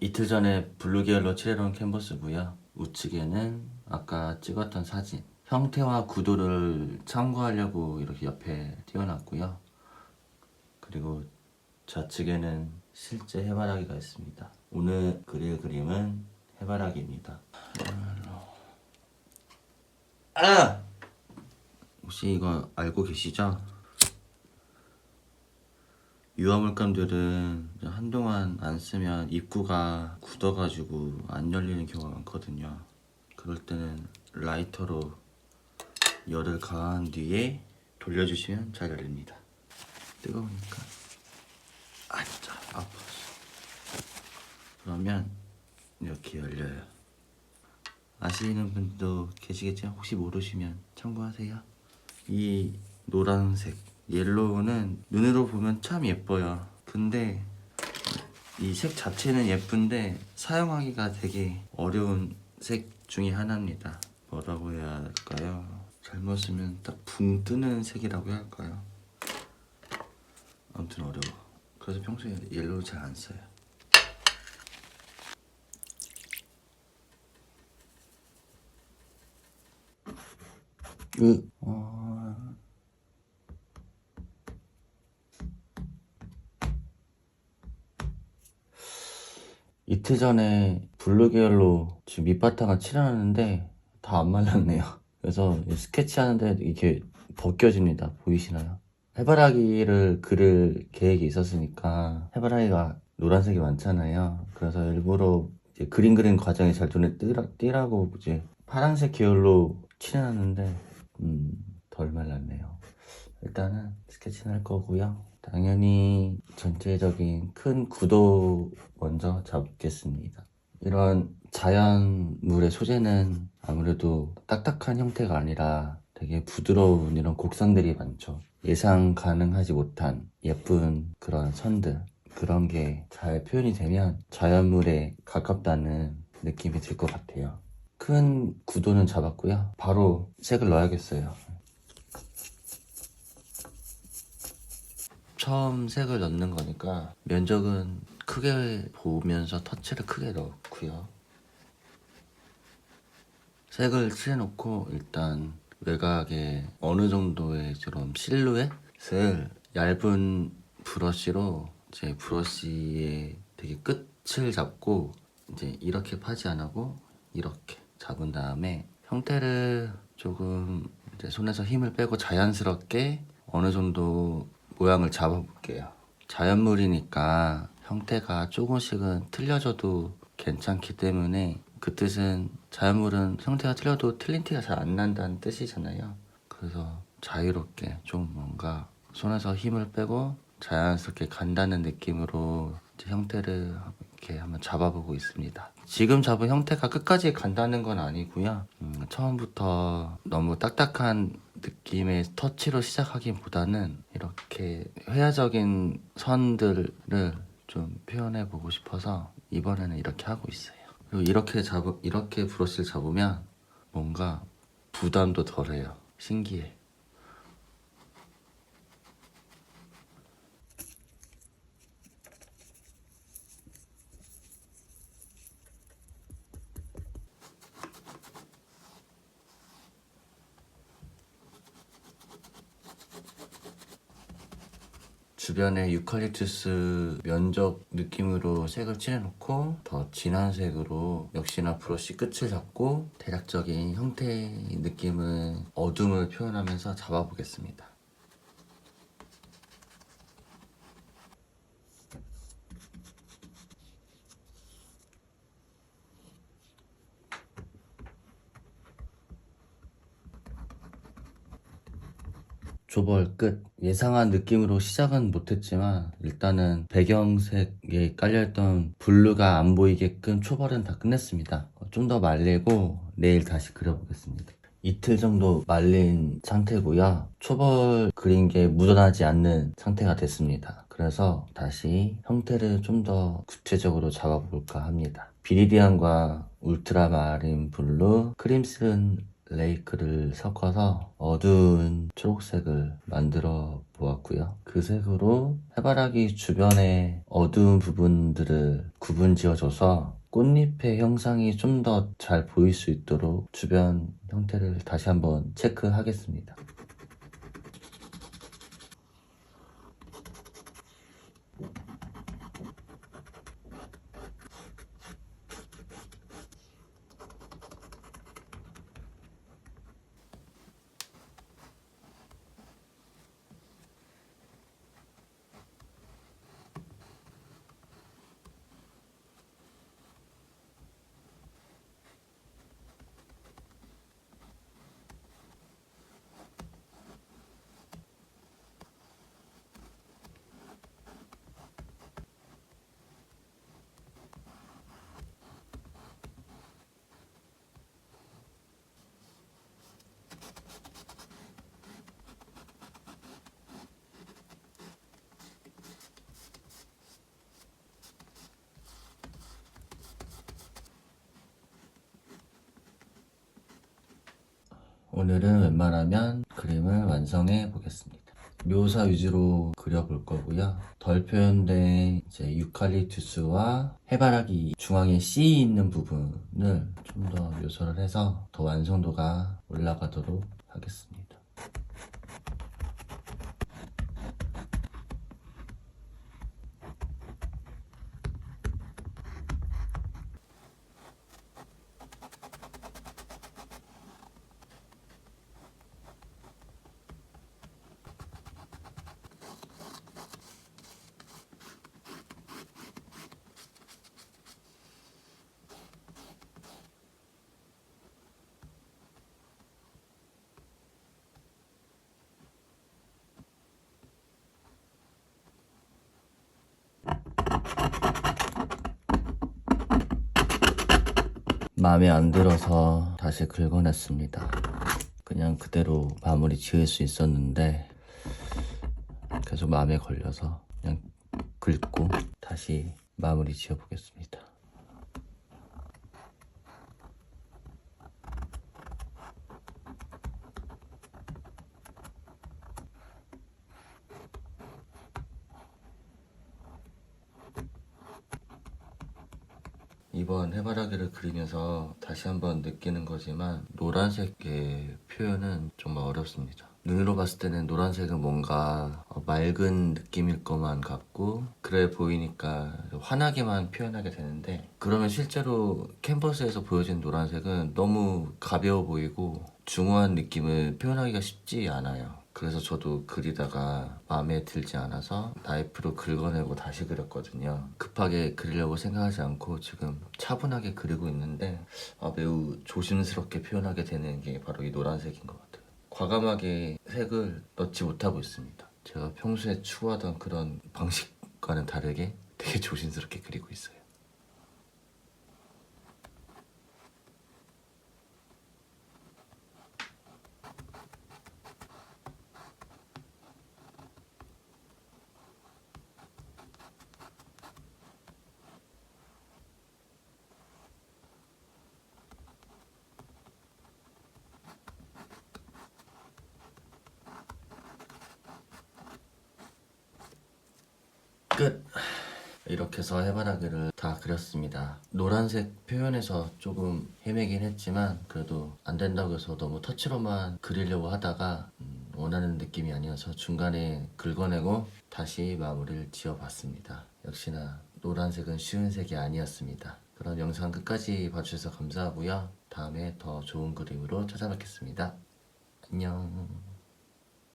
이틀 전에 블루 계열로 칠해놓은 캔버스고요. 우측에는 아까 찍었던 사진. 형태와 구도를 참고하려고 이렇게 옆에 띄워놨고요. 그리고 좌측에는 실제 해바라기가 있습니다. 오늘 그릴 그림은 해바라기입니다. 아! 혹시 이거 알고 계시죠? 유화물감들은 한동안 안 쓰면 입구가 굳어가지고 안 열리는 경우가 많거든요. 그럴 때는 라이터로 열을 가한 뒤에 돌려주시면 잘 열립니다. 뜨거우니까. 아, 진짜 아파. 그러면 이렇게 열려요. 아시는 분도 계시겠지만 혹시 모르시면 참고하세요. 이 노란색 옐로우는 눈으로 보면 참 예뻐요. 근데 이 색 자체는 예쁜데 사용하기가 되게 어려운 색 중에 하나입니다. 뭐라고 해야 할까요? 잘못 쓰면 딱 붕 뜨는 색이라고 해야 할까요? 아무튼 어려워. 그래서 평소에 옐로우 잘 안 써요. 으, 어... 이틀 전에 블루 계열로 지금 밑바탕을 칠해놨는데 다 안 말랐네요. 그래서 스케치 하는데 이렇게 벗겨집니다. 보이시나요? 해바라기를 그릴 계획이 있었으니까 해바라기가 노란색이 많잖아요. 그래서 일부러 그림 그리는 과정이 잘 눈에 띄라, 띄라 고 이제 파란색 계열로 칠해놨는데 음, 덜 말랐네요. 일단은 스케치는 할 거고요. 당연히 전체적인 큰 구도 먼저 잡겠습니다. 이런 자연물의 소재는 아무래도 딱딱한 형태가 아니라 되게 부드러운 이런 곡선들이 많죠. 예상 가능하지 못한 예쁜 그런 선들 그런 게 잘 표현이 되면 자연물에 가깝다는 느낌이 들 것 같아요. 큰 구도는 잡았고요. 바로 색을 넣어야겠어요. 처음 색을 넣는 거니까 면적은 크게 보면서 터치를 크게 넣고요. 색을 칠해놓고 일단 외곽에 어느 정도의 좀 실루엣을 얇은 브러쉬로 이제 브러쉬의 되게 끝을 잡고 이제 이렇게 파지 안 하고 이렇게 잡은 다음에 형태를 조금 이제 손에서 힘을 빼고 자연스럽게 어느 정도 모양을 잡아볼게요. 자연물이니까 형태가 조금씩은 틀려져도 괜찮기 때문에 그 뜻은 자연물은 형태가 틀려도 틀린 티가 잘 안 난다는 뜻이잖아요. 그래서 자유롭게 좀 뭔가 손에서 힘을 빼고 자연스럽게 간다는 느낌으로 형태를 이렇게 한번 잡아보고 있습니다. 지금 잡은 형태가 끝까지 간다는 건 아니고요. 음, 처음부터 너무 딱딱한 느낌의 터치로 시작하기보다는 이렇게 회화적인 선들을 좀 표현해 보고 싶어서 이번에는 이렇게 하고 있어요. 그리고 이렇게 잡 이렇게 브러쉬를 잡으면 뭔가 부담도 덜해요. 신기해. 주변에 유칼립투스 면적 느낌으로 색을 칠해놓고 더 진한 색으로 역시나 브러쉬 끝을 잡고 대략적인 형태의 느낌은 어둠을 표현하면서 잡아보겠습니다. 조벌 끝. 예상한 느낌으로 시작은 못했지만 일단은 배경색에 깔려있던 블루가 안 보이게끔 초벌은 다 끝냈습니다. 좀 더 말리고 내일 다시 그려보겠습니다. 이틀 정도 말린 상태고요. 초벌 그린 게 묻어나지 않는 상태가 됐습니다. 그래서 다시 형태를 좀 더 구체적으로 잡아볼까 합니다. 비리디안과 울트라 마린 블루, 크림슨 레이크를 섞어서 어두운 초록색을 만들어 보았고요. 그 색으로 해바라기 주변의 어두운 부분들을 구분 지어줘서 꽃잎의 형상이 좀 더 잘 보일 수 있도록 주변 형태를 다시 한번 체크하겠습니다. 오늘은 웬만하면 그림을 완성해 보겠습니다. 묘사 위주로 그려볼 거고요. 덜 표현된 이제 유칼립투스와 해바라기 중앙에 C 있는 부분을 좀 더 묘사를 해서 더 완성도가 올라가도록 하겠습니다. 마음에 안 들어서 다시 긁어냈습니다. 그냥 그대로 마무리 지을 수 있었는데 계속 마음에 걸려서 그냥 긁고 다시 마무리 지어보겠습니다. 이번 해바라기를 그리면서 다시 한번 느끼는 거지만 노란색의 표현은 정말 어렵습니다. 눈으로 봤을 때는 노란색은 뭔가 어, 맑은 느낌일 것만 같고 그래 보이니까 환하게만 표현하게 되는데 그러면 실제로 캔버스에서 보여진 노란색은 너무 가벼워 보이고 중후한 느낌을 표현하기가 쉽지 않아요. 그래서 저도 그리다가 마음에 들지 않아서 나이프로 긁어내고 다시 그렸거든요. 급하게 그리려고 생각하지 않고 지금 차분하게 그리고 있는데 아, 매우 조심스럽게 표현하게 되는 게 바로 이 노란색인 것 같아요. 과감하게 색을 넣지 못하고 있습니다. 제가 평소에 추구하던 그런 방식과는 다르게 되게 조심스럽게 그리고 있어요. 끝. 이렇게 해서 해바라기를 다 그렸습니다. 노란색 표현에서 조금 헤매긴 했지만 그래도 안 된다고 해서 너무 터치로만 그리려고 하다가 음, 원하는 느낌이 아니어서 중간에 긁어내고 다시 마무리를 지어봤습니다. 역시나 노란색은 쉬운 색이 아니었습니다. 그럼 영상 끝까지 봐주셔서 감사하고요. 다음에 더 좋은 그림으로 찾아뵙겠습니다. 안녕.